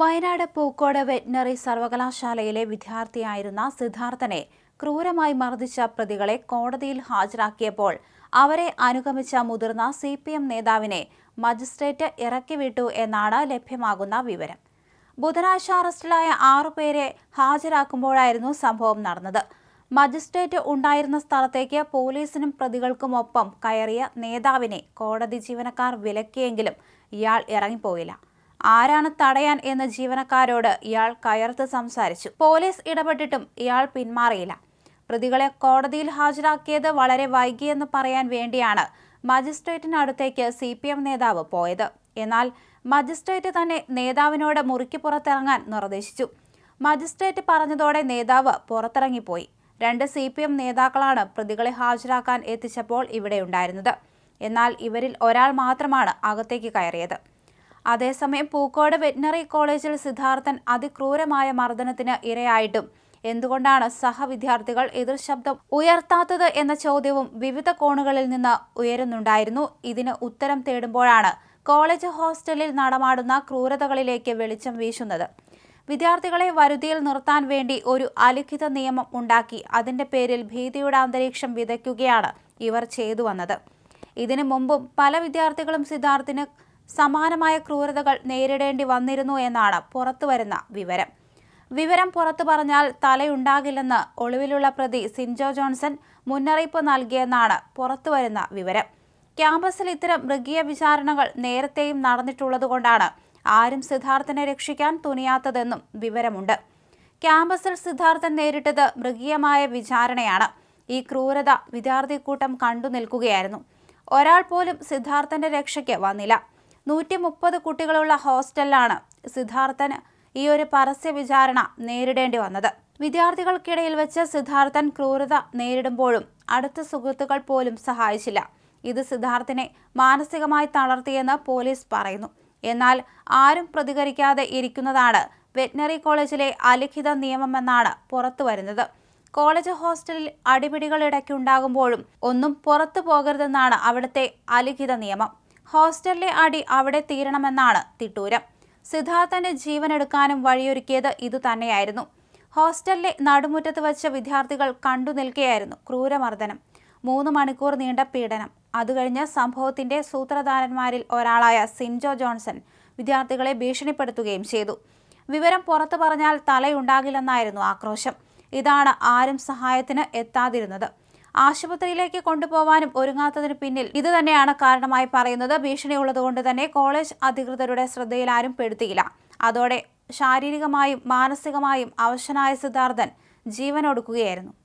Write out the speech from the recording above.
Wayanad Pookode veterinary സർവകലാശാലയിലെ വിദ്യാർത്ഥിയായിരുന്ന സിദ്ധാർത്ഥനെ ക്രൂരമായി മർദ്ദിച്ച പ്രതികളെ കോടതിയിൽ ഹാജരാക്കിയപ്പോൾ അവരെ അനുഗമിച്ച മുതിർന്ന സി പി എം നേതാവിനെ മജിസ്ട്രേറ്റ് ഇറക്കിവിട്ടു എന്നാണ് ലഭ്യമാകുന്ന വിവരം. ബുധനാഴ്ച അറസ്റ്റിലായ ആറുപേരെ ഹാജരാക്കുമ്പോഴായിരുന്നു സംഭവം നടന്നത്. മജിസ്ട്രേറ്റ് ഉണ്ടായിരുന്ന സ്ഥലത്തേക്ക് പോലീസിനും പ്രതികൾക്കുമൊപ്പം കയറിയ നേതാവിനെ കോടതി ജീവനക്കാർ വിലക്കിയെങ്കിലും ഇയാൾ ഇറങ്ങിപ്പോയില്ല. ആരാണ് തടയാൻ എന്ന് ജീവനക്കാരോട് ഇയാൾ കയർത്ത് സംസാരിച്ചു. പോലീസ് ഇടപെട്ടിട്ടും ഇയാൾ പിന്മാറിയില്ല. പ്രതികളെ കോടതിയിൽ ഹാജരാക്കിയത് വളരെ വൈകിയെന്ന് പറയാൻ വേണ്ടിയാണ് മജിസ്ട്രേറ്റിനടുത്തേക്ക് സി പി എം നേതാവ് പോയത്. എന്നാൽ മജിസ്ട്രേറ്റ് തന്നെ നേതാവിനോട് മുറിക്ക് പുറത്തിറങ്ങാൻ നിർദ്ദേശിച്ചു. മജിസ്ട്രേറ്റ് പറഞ്ഞതോടെ നേതാവ് പുറത്തിറങ്ങിപ്പോയി. രണ്ട് സി പി എം നേതാക്കളാണ് പ്രതികളെ ഹാജരാക്കാൻ എത്തിച്ചപ്പോൾ ഇവിടെയുണ്ടായിരുന്നത് എന്നാൽ ഇവരിൽ ഒരാൾ മാത്രമാണ് അകത്തേക്ക് കയറിയത്. അതേസമയം പൂക്കോട് വെറ്റിനറി കോളേജിൽ സിദ്ധാർത്ഥൻ അതിക്രൂരമായ മർദ്ദനത്തിന് ഇരയായിട്ടും. എന്തുകൊണ്ടാണ് സഹവിദ്യാർത്ഥികൾ എതിർശബ്ദം ഉയർത്താത്തത് എന്ന ചോദ്യവും വിവിധ കോണുകളിൽ നിന്ന് ഉയരുന്നുണ്ടായിരുന്നു. ഇതിന് ഉത്തരം തേടുമ്പോഴാണ് കോളേജ് ഹോസ്റ്റലിൽ നടമാടുന്ന ക്രൂരതകളിലേക്ക് വെളിച്ചം വീശുന്നത്. വിദ്യാർത്ഥികളെ വരുതിയിൽ നിർത്താൻ വേണ്ടി ഒരു അലിഖിത നിയമം ഉണ്ടാക്കി അതിന്റെ പേരിൽ ഭീതിയുടെ അന്തരീക്ഷം വിതയ്ക്കുകയാണ് ഇവർ ചെയ്തു വന്നത് ഇതിനു മുമ്പും പല വിദ്യാർത്ഥികളും സിദ്ധാർത്ഥിന് സമാനമായ ക്രൂരതകൾ നേരിടേണ്ടി വന്നിരുന്നു എന്നാണ് പുറത്തുവരുന്ന വിവരം. വിവരം പുറത്തു പറഞ്ഞാൽ തലയുണ്ടാകില്ലെന്ന് ഒളിവിലുള്ള പ്രതി സിൻജോ ജോൺസൺ മുന്നറിയിപ്പ് നൽകിയെന്നാണ് പുറത്തുവരുന്ന വിവരം. ക്യാമ്പസിൽ ഇത്തരം മൃഗീയ വിചാരണകൾ നേരത്തെയും നടന്നിട്ടുള്ളതുകൊണ്ടാണ് ആരും സിദ്ധാർത്ഥനെ രക്ഷിക്കാൻ തുനിയാത്തതെന്നും വിവരമുണ്ട്. ക്യാമ്പസിൽ സിദ്ധാർത്ഥൻ നേരിട്ടത് മൃഗീയമായ വിചാരണയാണ്. ഈ ക്രൂരത വിദ്യാർത്ഥി കൂട്ടം കണ്ടു നിൽക്കുകയായിരുന്നു. ഒരാൾ പോലും സിദ്ധാർത്ഥന്റെ രക്ഷയ്ക്ക് വന്നില്ല. നൂറ്റി മുപ്പത് കുട്ടികളുള്ള ഹോസ്റ്റലിലാണ് സിദ്ധാർത്ഥന് ഈ ഒരു പരസ്യ വിചാരണ നേരിടേണ്ടി വന്നത്. വിദ്യാർത്ഥികൾക്കിടയിൽ വെച്ച് സിദ്ധാർത്ഥൻ ക്രൂരത നേരിടുമ്പോഴും അടുത്ത സുഹൃത്തുക്കൾ പോലും സഹായിച്ചില്ല. ഇത് സിദ്ധാർത്ഥിനെ മാനസികമായി തളർത്തിയെന്ന് പോലീസ് പറയുന്നു. എന്നാൽ ആരും പ്രതികരിക്കാതെ ഇരിക്കുന്നതാണ് വെറ്റിനറി കോളേജിലെ അലിഖിത നിയമമെന്നാണ് പുറത്തുവരുന്നത് കോളേജ് ഹോസ്റ്റലിൽ അടിപിടികൾ ഇടയ്ക്കുണ്ടാകുമ്പോഴും ഒന്നും പുറത്തു പോകരുതെന്നാണ് അവിടുത്തെ അലിഖിത നിയമം. ഹോസ്റ്റലിലെ അടി അവിടെ തീരണമെന്നാണ് തിട്ടൂരം. സിദ്ധാർത്ഥന്റെ ജീവൻ എടുക്കാനും വഴിയൊരുക്കിയത് ഇതുതന്നെയായിരുന്നു. ഹോസ്റ്റലിലെ നടുമുറ്റത്ത് വച്ച വിദ്യാർത്ഥികൾ കണ്ടു നിൽക്കുകയായിരുന്നു ക്രൂരമർദ്ദനം. മൂന്ന് മണിക്കൂർ നീണ്ട പീഡനം. അതുകഴിഞ്ഞ് സംഭവത്തിന്റെ സൂത്രധാരന്മാരിൽ ഒരാളായ സിൻജോ ജോൺസൺ വിദ്യാർത്ഥികളെ ഭീഷണിപ്പെടുത്തുകയും ചെയ്തു. വിവരം പുറത്തു പറഞ്ഞാൽ തലയുണ്ടാകില്ലെന്നായിരുന്നു ആക്രോശം. ഇതാണ് ആരും സഹായത്തിന് എത്താതിരുന്നത്. ആശുപത്രിയിലേക്ക് കൊണ്ടുപോവാനും ഒരുങ്ങാത്തതിന് പിന്നിൽ ഇത് തന്നെയാണ് കാരണമായി പറയുന്നത്. ഭീഷണി ഉള്ളതുകൊണ്ട് തന്നെ കോളേജ് അധികൃതരുടെ ശ്രദ്ധയിൽ ആരും പെടുത്തിയില്ല. അതോടെ ശാരീരികമായും മാനസികമായും അവശനായ സിദ്ധാർത്ഥൻ ജീവനൊടുക്കുകയായിരുന്നു.